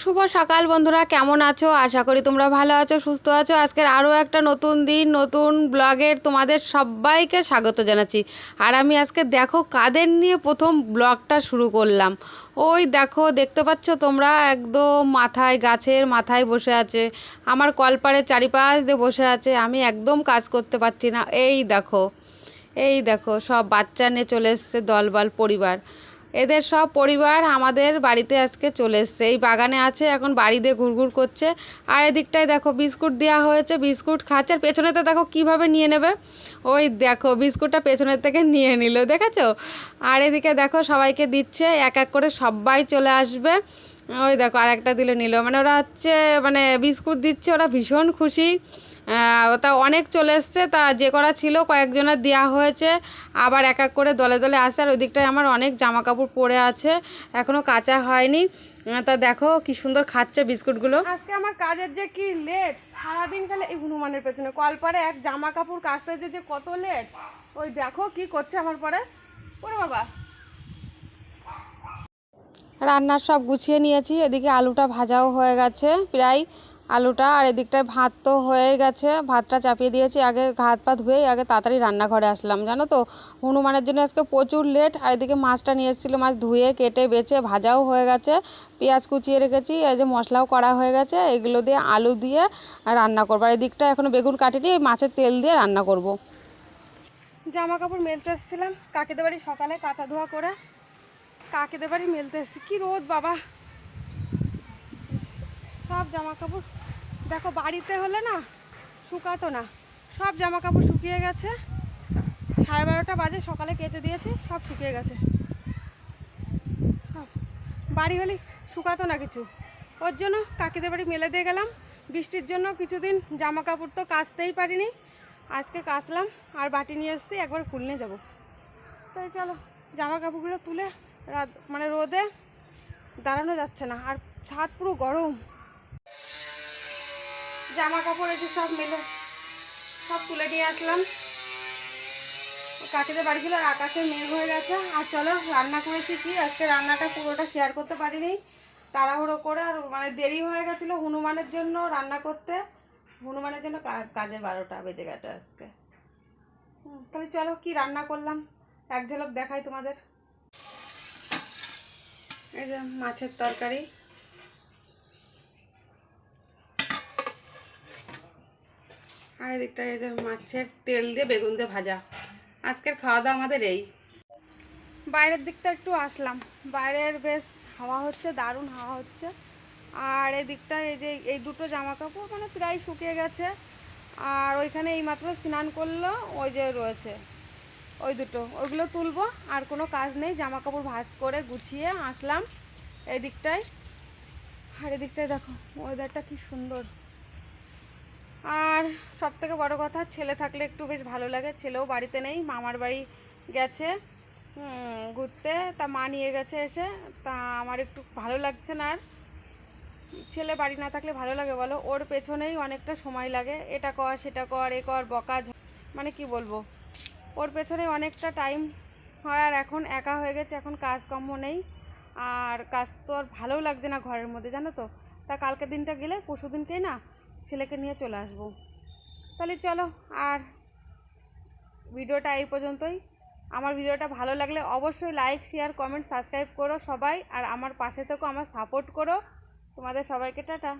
শুভ সকাল বন্ধুরা, কেমন আছো? আশা করি তোমরা ভালো আছো, সুস্থ আছো। আজকের আরও একটা নতুন দিন, নতুন ব্লগের তোমাদের সবাইকে স্বাগত জানাচ্ছি। আর আমি আজকে দেখো কাদের নিয়ে প্রথম ব্লগটা শুরু করলাম। ওই দেখো, দেখতে পাচ্ছ তোমরা? একদম মাথায় গাছের মাথায় বসে আছে। আমার কলপাড়ের চারিপাশ দিয়ে বসে আছে। আমি একদম কাজ করতে পারছি না। এই দেখো এই দেখো, সব বাচ্চা নিয়ে চলে এসছে দলবল পরিবার। এদের সব পরিবার আমাদের বাড়িতে আজকে চলে এসছে। এই বাগানে আছে, এখন বাড়িতে ঘুরঘুর করছে। আর এদিকটায় দেখো বিস্কুট দেওয়া হয়েছে, বিস্কুট খাচ্ছে। আর পেছনেতে দেখো কীভাবে নিয়ে নেবে? ওই দেখো, বিস্কুটটা পেছনের থেকে নিয়ে নিল, দেখেছ? আর এদিকে দেখো সবাইকে দিচ্ছে, এক এক করে সবাই চলে আসবে। ওই দেখো আর একটা দিলে নিল। মানে ওরা হচ্ছে মানে বিস্কুট দিচ্ছে, ওরা ভীষণ খুশি। তা অনেক চলে এসছে তা যে করা ছিল কয়েকজনের দেওয়া হয়েছে আবার এক এক করে দলে দলে আসে আর ওই দিকটায় আমার অনেক জামা কাপড় পরে আছে এখনও কাঁচা হয়নি। তা দেখো কি সুন্দর খাচ্ছে বিস্কুটগুলো। আজকে আমার কাজের যে কি লেট সারাদিন খালি এই হনুমানের পেছনে। কল পরে এক জামা কাপড় কাচতে যে যে কত লেট ওই দেখো কি করছে আমার পরে। ওরে বাবা। রান্নার সব গুছিয়ে নিয়েছি এদিকে আলুটা ভাজাও হয়ে গেছে প্রায় আলুটা আর এদিকটায় ভাত তো হয়ে গেছে। ভাতটা চাপিয়ে দিয়েছি, আগে হাত পা ধুয়েই আগে তাড়াতাড়ি রান্নাঘরে আসলাম, জানো তো? হনুমানের জন্য আজকে প্রচুর লেট আর এদিকে মাছটা নিয়ে এসেছিল, মাছ ধুয়ে কেটে বেছে ভাজাও হয়ে গেছে। পেঁয়াজ কুচিয়ে রেখেছি, এই যে মশলাও করা হয়ে গেছে, এগুলো দিয়ে আলু দিয়ে রান্না করব। আর এদিকটা এখনও বেগুন কাটিনি মাছের তেল দিয়ে রান্না করব। জামা কাপড় মেলতে এসেছিলাম, কাকিদের বাড়ি সকালে কাঁচা ধোয়া করে। কাকিদের বাড়ি মেলতে এসেছি, কি রোদ বাবা। সব জামা কাপড় দেখো বাড়িতে হলে না শুকাতো না। সব জামা কাপড় শুকিয়ে গেছে। সাড়ে বারোটা বাজে, সকালে কেটে দিয়েছি, সব শুকিয়ে গেছে। সব। বাড়ি হলে শুকাতো না কিছু। ওর জন্য কাকিদের বাড়ি মেলে দিয়ে গেলাম। বৃষ্টির জন্য কিছুদিন জামা কাপড় তো কাচতেই পারিনি। আজকে কাচলাম, আর বাটি নিয়ে এসেছি, একবার ফুল নিয়ে যাব। তাই চলো জামা কাপড়গুলো তুলে রাত মানে রোদে দাঁড়ানো যাচ্ছে না। আর ছাদ পুরো গরম। জামা কাপড় এসে সব মেলে, সব তুলে নিয়ে আসলাম। কাকিদের বাড়ি ছিল আর আকাশে মেঘ হয়ে গেছে। আর চলো, রান্না করেছি কি? আজকে রান্নাটা পুরোটা শেয়ার করতে পারিনি। তাড়াহুড়ো করে আর মানে দেরি হয়ে গেছিল হনুমানের জন্য রান্না করতে। হনুমানের জন্য কা- কাজে বারোটা বেজে গেছে আজকে। তাহলে চলো, কি রান্না করলাম? এক ঝলক দেখাই তোমাদের। এই যে মাছের তরকারি। আর এদিকটা এই যে মাছের তেল দিয়ে বেগুন দিয়ে ভাজা। আজকের খাওয়া দাওয়া আমাদের এই। বাইরের দিকটা একটু আসলাম। বাইরের বেশ হাওয়া হচ্ছে, দারুণ হাওয়া হচ্ছে। আর এই দিকটা এই যে এই দুটো জামা কাপড় মানে প্রায় শুকিয়ে গেছে। আর ওইখানে এইমাত্র স্নান করল, ওই যে রয়েছে, ওই দুটো। ওইগুলো তুলবো, আর কোনো কাজ নেই। জামা কাপড় ভাজ করে গুছিয়ে আসলাম এই দিকটায় আর এদিকটায় দেখো ওয়েদারটা কি সুন্দর। আর সব থেকে বড়ো কথা, ছেলে থাকলে একটু বেশ ভালো লাগে। ছেলেও বাড়িতে নেই, মামার বাড়ি গেছে ঘুরতে। তা মা নিয়ে গেছে এসে, তা আমার একটু ভালো লাগছে না আর। ছেলে বাড়ি না থাকলে ভালো লাগে বলো? ওর পেছনেই অনেকটা সময় লাগে। এটা কর, সেটা কর, এ কর, বকা মানে কি বলব? ওর পেছনে অনেকটা টাইম হয় আর এখন একা হয়ে গেছে, এখন কাজকর্ম নেই। আর কাজ তো আর ভালোও লাগছে না ঘরের মধ্যে, জানো তো? তা কালকে দিনটা গেলে পরশু দিনকেই না ছেলেকে নিয়ে চলে আসব। তাহলে চলো, আর ভিডিওটা এই পর্যন্তই। আমার ভিডিওটা ভালো লাগলে অবশ্যই লাইক শেয়ার কমেন্ট সাবস্ক্রাইব করো সবাই, আর আমার পাশে থেকেও আমার সাপোর্ট করো। তোমাদের সবাইকে টাটা।